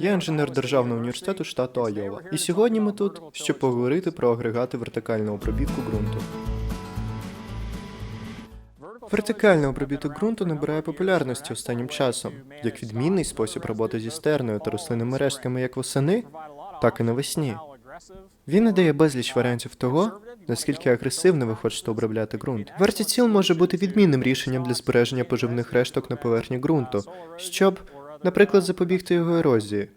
Я інженер державного університету штату Айова. І сьогодні ми тут, щоб поговорити про агрегати вертикального обробітку ґрунту. Вертикальний обробіток ґрунту набирає популярності останнім часом, як відмінний спосіб роботи зі стерною та рослинними рештками як восени, так і навесні. Він надає безліч варіантів того, наскільки агресивно ви хочете обробляти ґрунт. Вертіціл може бути відмінним рішенням для збереження поживних решток на поверхні ґрунту, щоб, наприклад, запобігти його ерозії.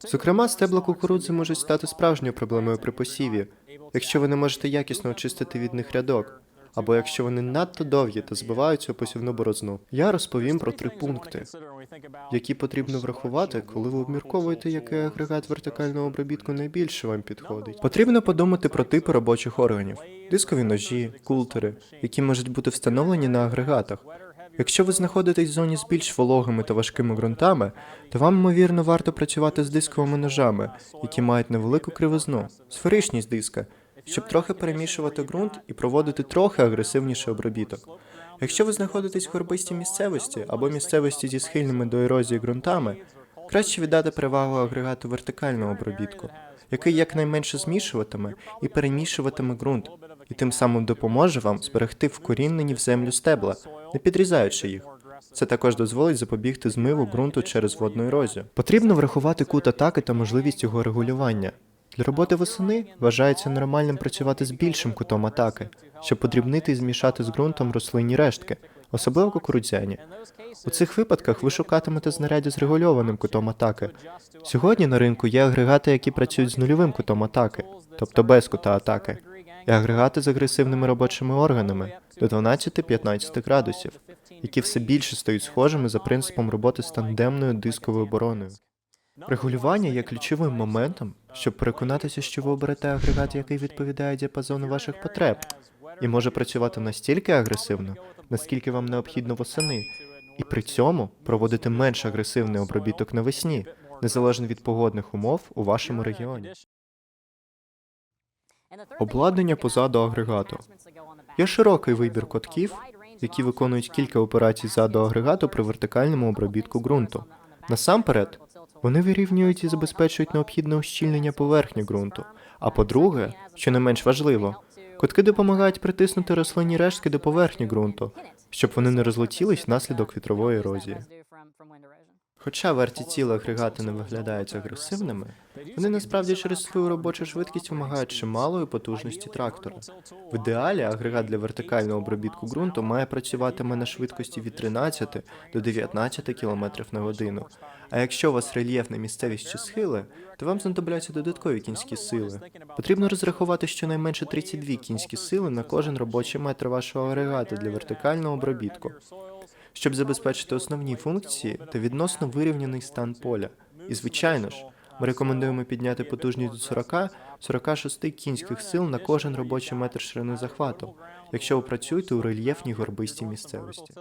Зокрема, стебла кукурудзи можуть стати справжньою проблемою при посіві, якщо ви не можете якісно очистити від них рядок, або якщо вони надто довгі та збиваються у посівну борозну. Я розповім про три пункти, які потрібно врахувати, коли ви обмірковуєте, який агрегат вертикального обробітку найбільше вам підходить. Потрібно подумати про типи робочих органів: дискові ножі, култери, які можуть бути встановлені на агрегатах. Якщо ви знаходитесь в зоні з більш вологими та важкими ґрунтами, то вам, ймовірно, варто працювати з дисковими ножами, які мають невелику кривизну, сферичність диска, щоб трохи перемішувати ґрунт і проводити трохи агресивніший обробіток. Якщо ви знаходитесь в горбистій місцевості або місцевості зі схильними до ерозії ґрунтами, краще віддати перевагу агрегату вертикального обробітку, який якнайменше змішуватиме і перемішуватиме ґрунт, і тим самим допоможе вам зберегти вкорінені в землю стебла, не підрізаючи їх. Це також дозволить запобігти змиву ґрунту через водну ерозію. Потрібно врахувати кут атаки та можливість його регулювання. Для роботи восени вважається нормальним працювати з більшим кутом атаки, щоб подрібнити і змішати з ґрунтом рослинні рештки, особливо кукурудзяні. У цих випадках ви шукатимете знаряддя з регульованим кутом атаки. Сьогодні на ринку є агрегати, які працюють з нульовим кутом атаки, тобто без кута атаки, і агрегати з агресивними робочими органами до 12-15 градусів, які все більше стають схожими за принципом роботи з тандемною дисковою обороною. Регулювання є ключовим моментом, щоб переконатися, що ви оберете агрегат, який відповідає діапазону ваших потреб, і може працювати настільки агресивно, наскільки вам необхідно восени, і при цьому проводити менш агресивний обробіток навесні, незалежно від погодних умов у вашому регіоні. Обладнання позаду агрегату. Є широкий вибір котків, які виконують кілька операцій ззаду агрегату при вертикальному обробітку ґрунту. Насамперед, вони вирівнюють і забезпечують необхідне ущільнення поверхні ґрунту. А по-друге, що не менш важливо, котки допомагають притиснути рослинні рештки до поверхні ґрунту, щоб вони не розлетілись внаслідок вітрової ерозії. Хоча вертіціли агрегати не виглядають агресивними, вони насправді через свою робочу швидкість вимагають чималої потужності трактора. В ідеалі агрегат для вертикального обробітку ґрунту має працюватиме на швидкості від 13 до 19 км на годину. А якщо у вас рельєфна місцевість чи схили, то вам знадобляться додаткові кінські сили. Потрібно розрахувати щонайменше 32 кінські сили на кожен робочий метр вашого агрегата для вертикального обробітку щоб забезпечити основні функції та відносно вирівняний стан поля. І звичайно ж, ми рекомендуємо підняти потужність до 40-46 кінських сил на кожен робочий метр ширини захвату, якщо ви працюєте у рельєфній горбистій місцевості.